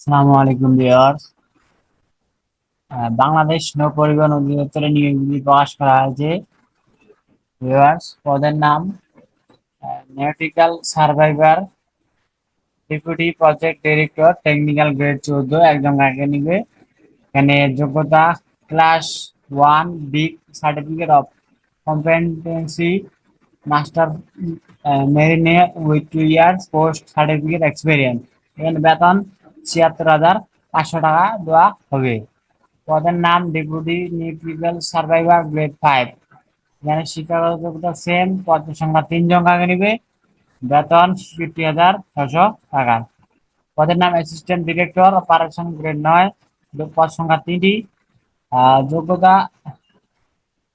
আসসালামু আলাইকুম, ভিউয়ার্স। বাংলাদেশ নৌ পরিবহন অধিদপ্তরের নিয়োগগুলি প্রকাশ করা হয়েছে। ভিউয়ার্স, পদের নাম nautical surveyor deputy project director technical grade চৌদ্দ, একজন কাকে নিবে। এখানে যোগ্যতা class one B certificate of competency master মেরিনে with two years post certificate experience এখানে বেতন ছিয়াত্তর হাজার পাঁচশো টাকা দেওয়া হবে। পদের নাম deputy nautical surveyor grade five. এখানে শিক্ষাগত যোগ্যতা সেম পদের সংখ্যা তিনজন কাকে নিবে? বেতন ফিফটি হাজার ছশো টাকা। পদের নাম অ্যাসিস্ট্যান্ট ডিরেক্টর অপারেশন গ্রেড নয় পদ সংখ্যা তিনটি। যোগ্যতা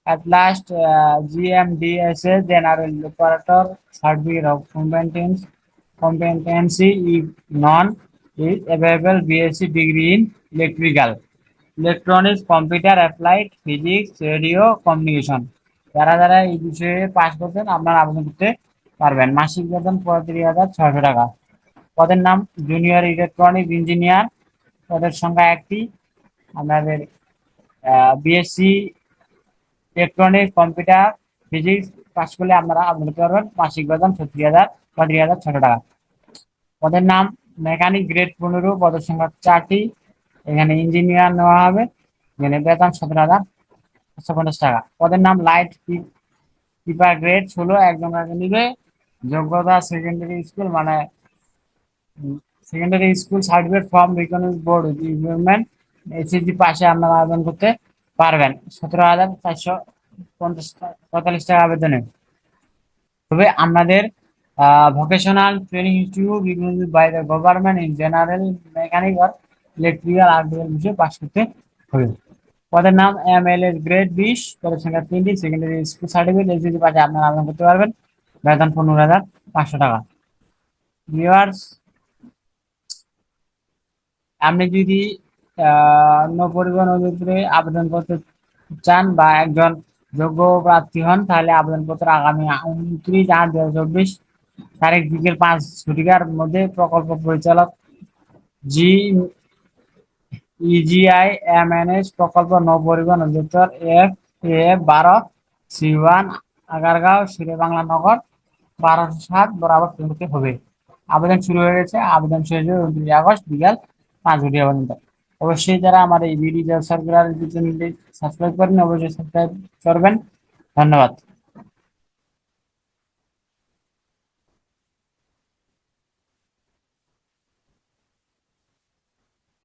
at last uh, GMDSA general operator certificate of competence competency if none is available BSc degree in electrical, electronics, computer, applied physics, radio, communication. যারা যারা এই বিষয়ে পাস করছেন, আপনারা আবেদন করতে পারবেন। মাসিক বেতন পঁয়ত্রিশ হাজার ছয়শো টাকা। পদের নাম জুনিয়র ইলেকট্রনিক ইঞ্জিনিয়ার পদের সংখ্যা একটি। আপনাদের BSc electronic computer physics pass করলে আপনারা আবেদন করতে পারবেন। মাসিক বেতন সত্তর হাজার, পঁয়ত্রিশ হাজার ছশো টাকা। পদের নাম মেকানিক গ্রেড পনেরো পদের সংখ্যা চারটি, এখানে ইঞ্জিনিয়ার নেওয়া হবে, এখানে বেতন সতেরো হাজার পঞ্চাশ টাকা। পদের নাম লাইট কিপার গ্রেড ষোলো, একজন নিবে। যোগ্যতা সেকেন্ডারি স্কুল মানে secondary school certificate form recognise board implement SSG পাশে আপনারা আবেদন করতে পারবেন। সতেরো হাজার চারশো পঞ্চাশ পঁয়তাল্লিশ টাকা আবেদনে। তবে আমাদের vocational training institute recognise by the government in general mechanic R electrical artificial বিষয়ে পাশ করতে হবে। পদের নাম এম এল এস গ্রেড বিশ, পদের সংখ্যা তিনটি সেকেন্ডারি স্কুল সার্টিফিকেট এসএসজি পাশে আপনারা আবেদন করতে পারবেন। বেতন পনেরো হাজার পাঁচশো টাকা। ভিউয়ার্স আপনি যদি নৌ পরিবহন অধিদপ্তরে আবেদন করতে চান বা একজন যোগ্য প্রার্থী হন, তাহলে আবেদনপত্র আগামী উনত্রিশ আট দু হাজার চব্বিশ তারিখ বিকেল পাঁচ ঘটিকার মধ্যে প্রকল্প পরিচালক G EGI M N S প্রকল্প নৌ পরিবহন অধিদপ্তর এফ এ বারো সি ওয়ান আগারগাঁও শিরে বাংলা নগর, বারোশো সাত, বরাবর করতে হবে। আবেদন শুরু হয়ে গেছে। আবেদন শেষ হবে উনত্রিশ আগস্ট বিকাল পাঁচ ঘটিকা পর্যন্ত। অবশ্যই যারা আমার এই ভিডিও সার্কুলার সাবস্ক্রাইব করেন অবশ্যই সাবস্ক্রাইব করবেন। ধন্যবাদ।